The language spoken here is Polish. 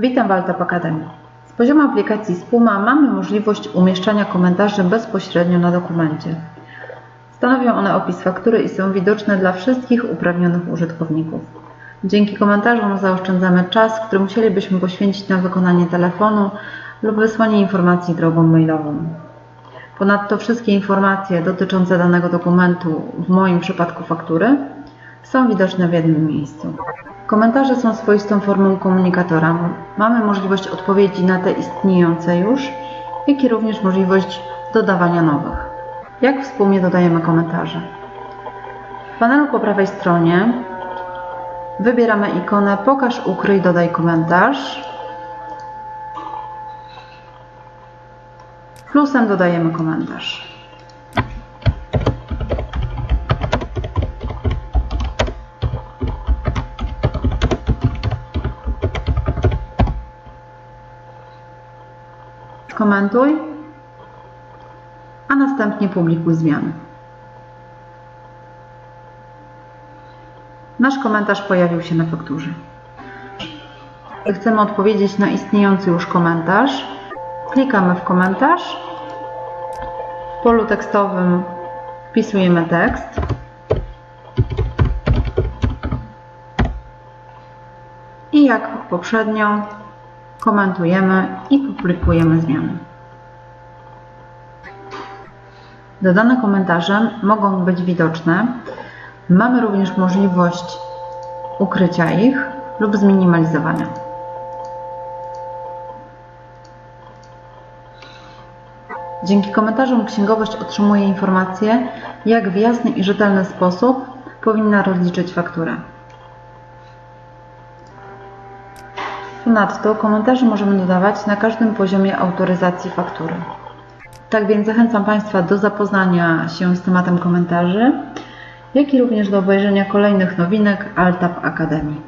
Witam w Altap Academy. Z poziomu aplikacji Spuma mamy możliwość umieszczania komentarzy bezpośrednio na dokumencie. Stanowią one opis faktury i są widoczne dla wszystkich uprawnionych użytkowników. Dzięki komentarzom zaoszczędzamy czas, który musielibyśmy poświęcić na wykonanie telefonu lub wysłanie informacji drogą mailową. Ponadto wszystkie informacje dotyczące danego dokumentu, w moim przypadku faktury, są widoczne w jednym miejscu. Komentarze są swoistą formą komunikatora. Mamy możliwość odpowiedzi na te istniejące już, jak i również możliwość dodawania nowych. Jak w Spumie dodajemy komentarze? W panelu po prawej stronie wybieramy ikonę Pokaż, ukryj, dodaj komentarz. Plusem dodajemy komentarz. Komentuj, a następnie publikuj zmiany. Nasz komentarz pojawił się na fakturze. Chcemy odpowiedzieć na istniejący już komentarz. Klikamy w komentarz. W polu tekstowym wpisujemy tekst. I jak poprzednio komentujemy i publikujemy zmiany. Dodane komentarze mogą być widoczne. Mamy również możliwość ukrycia ich lub zminimalizowania. Dzięki komentarzom księgowość otrzymuje informacje, jak w jasny i rzetelny sposób powinna rozliczyć fakturę. Ponadto komentarze możemy dodawać na każdym poziomie autoryzacji faktury. Tak więc zachęcam Państwa do zapoznania się z tematem komentarzy, jak i również do obejrzenia kolejnych nowinek Altap Akademii.